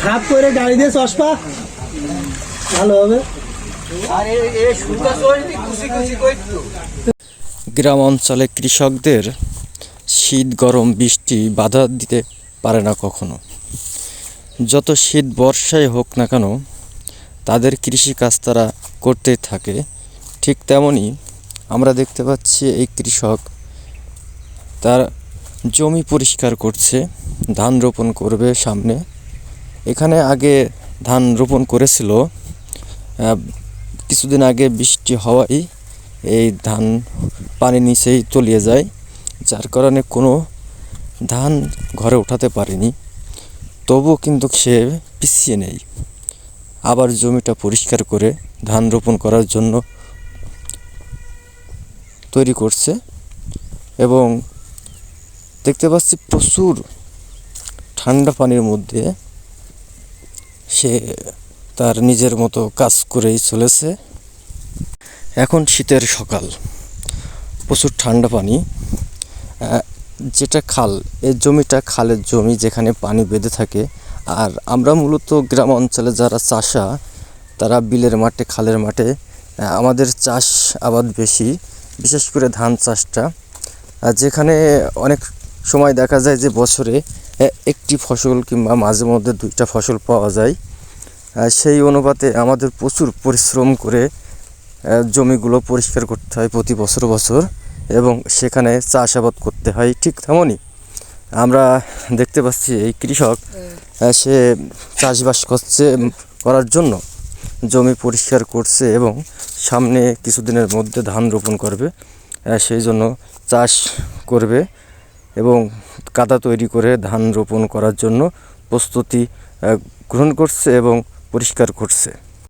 ঝাঁপ করে গাড়ি দিয়ে চশমা ভালো হবে। গ্রাম অঞ্চলে কৃষকদের শীত গরম বৃষ্টি বাধা দিতে পারে না কখনো। যত শীত বর্ষায় হোক না কেন তাদের কৃষিকাজ তারা করতেই থাকে। ঠিক তেমনই আমরা দেখতে পাচ্ছি এই কৃষক তার জমি পরিষ্কার করছে। ধান রোপণ করবে সামনে। এখানে আগে ধান রোপণ করেছিল। কিছুদিন আগে বৃষ্টি হওয়ায় এই ধান পানি নিচেই তলিয়ে যায়, যার কারণে কোনো ধান ঘরে উঠাতে পারেনি। তবুও কিন্তু সে পিছিয়ে নেই। আবার জমিটা পরিষ্কার করে ধান রোপণ করার জন্য তৈরি করছে এবং দেখতে পাচ্ছি প্রচুর ঠান্ডা পানির মধ্যে সে তার নিজের মতো কাজ করেই চলেছে। এখন শীতের সকাল, প্রচুর ঠান্ডা পানি। যেটা খাল, এই জমিটা খালের জমি যেখানে পানি বেঁধে থাকে। আর আমরা মূলত গ্রাম অঞ্চলে যারা চাষা, তারা বিলের মাঠে, খালের মাঠে আমাদের চাষ আবাদ বেশি, বিশেষ করে ধান চাষটা। যেখানে অনেক সময় দেখা যায় যে বছরে একটি ফসল কিংবা মাঝে মধ্যে দুইটা ফসল পাওয়া যায়। সেই অনুপাতে আমাদের প্রচুর পরিশ্রম করে জমিগুলো পরিষ্কার করতে হয় প্রতি বছর বছর এবং সেখানে চাষাবাদ করতে হয় ঠিক তেমনই। আমরা দেখতে পাচ্ছি এই কৃষক সে চাষবাস করছে করার জন্য। জমি পরিষ্কার করছে এবং সামনে কিছুদিনের মধ্যে ধান রোপণ করবে সেই জন্য চাষ করবে। এবং কাদা তৈরি করে ধান রোপণ করার জন্য প্রস্তুতি গ্রহণ করছে এবং পরিষ্কার করছে।